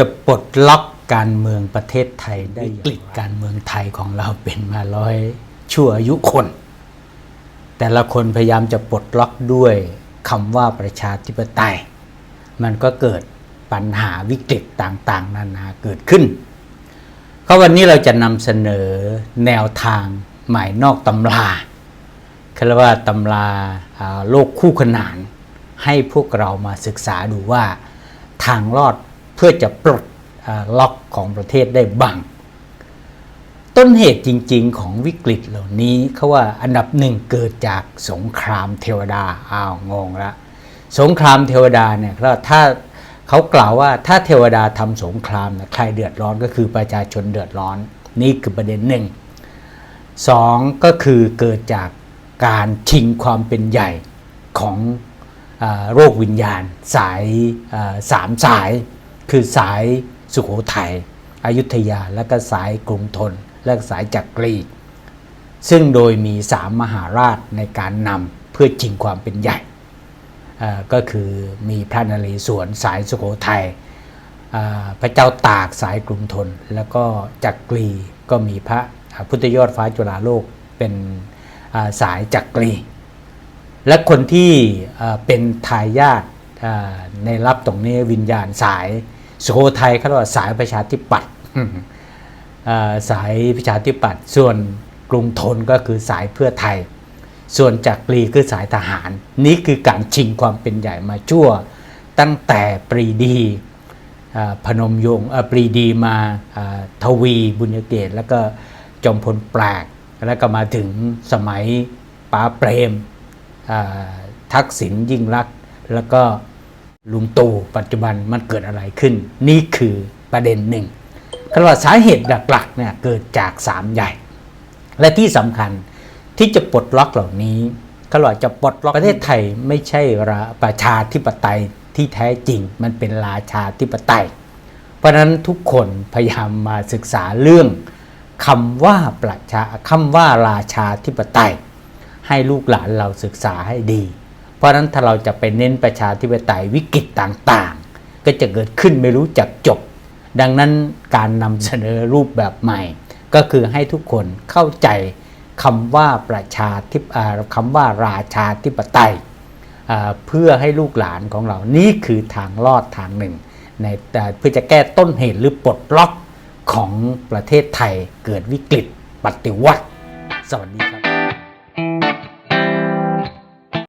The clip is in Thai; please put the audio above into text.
จะปลดล็อกการเมืองประเทศไทยได้วิกฤตการเมืองไทยของเราเป็นมาร้อยชั่วอายุคน แต่ละคนพยายามจะปลดล็อกด้วยคำว่าประชาธิปไตย มันก็เกิดปัญหาวิกฤตต่างๆ นานาเกิดขึ้นก็วันนี้เราจะนำเสนอแนวทางใหม่นอกตำราคือเรียกว่าตำราอ่าโลกคู่ขนาน ให้พวกเรามาศึกษาดูว่าทางรอดเพื่อจะปลดล็อกของประเทศได้บ้าง ต้นเหตุจริง ๆ ของวิกฤตเหล่านี้เขาว่าอันดับหนึ่งเกิดจากสงครามเทวดาอ้าวงงละสงครามเทวดาเนี่ยเขาถ้าเขากล่าวว่าถ้าเทวดาทำสงครามใครเดือดร้อนก็คือประชาชนเดือดร้อน นี่คือประเด็นหนึ่งสองก็คือเกิดจากการชิงความเป็นใหญ่ของอโรควิญญาณ สายสามสาย คือสายสุโขทัยอยุธยา และก็สายกรุงธนและสายจักรี ซึ่งโดยมีสามมหาราชในการนำเพื่อชิงความเป็นใหญ่ ก็คือมีพระนเรศวรสายสุโขทัยพระเจ้าตากสายกรุงธนแล้วก็จักรีก็มีพระพุทธยอดฟ้าจุฬาโลกเป็นสายจักรี และคนที่เป็นทายาทในรับตรงนี้วิญญาณสาย สุโขทัยเขาเรียกว่าสายประชาธิปัตย์เอ่อสายประชาธิปัตย์ส่วนกรุงทนก็คือสายเพื่อไทย ส่วนจักรีคือสายทหาร นี่คือการชิงความเป็นใหญ่มาชั่ว ตั้งแต่ปรีดีอ่าพนมยงค์เอ่อปรีดีมาอ่าทวีบุญเกต แล้วก็จอมพลแปลก แล้วก็มาถึงสมัยป๋าเปรมอ่าทักษิณยิ่งรักษณ์แล้วก็ ลุงตู่ปัจจุบันมันเกิดอะไรขึ้น นี่คือประเด็นหนึ่งก็ว่าสาเหตุหลักๆเนี่ยเกิดจากสามใหญ่ และที่สำคัญที่จะปลดล็อกเหล่านี้ก็ว่าจะปลดล็อกประเทศไทยไม่ใช่ราประชาธิปไตยที่แท้จริงมันเป็นราชาธิปไตย เพราะฉะนั้นทุกคนพยายามมาศึกษาเรื่องคำว่าประชาคำว่าราชาธิปไตย ให้ลูกหลานเราศึกษาให้ดี เพราะนั้นถ้าเราจะไปเน้นประชาธิปไตยวิกฤตต่างๆ ก็จะเกิดขึ้นไม่รู้จักจบ ดังนั้นการนำเสนอรูปแบบใหม่ ก็คือให้ทุกคนเข้าใจคำว่าประชาธิปคำว่าราชาธิปไตยเพื่อให้ลูกหลานของเรานี่คือทางรอดทางหนึ่งในเพื่อจะแก้ต้นเหตุหรือปลดล็อกของประเทศไทยเกิดวิกฤตปฏิวัติ สวัสดีครับ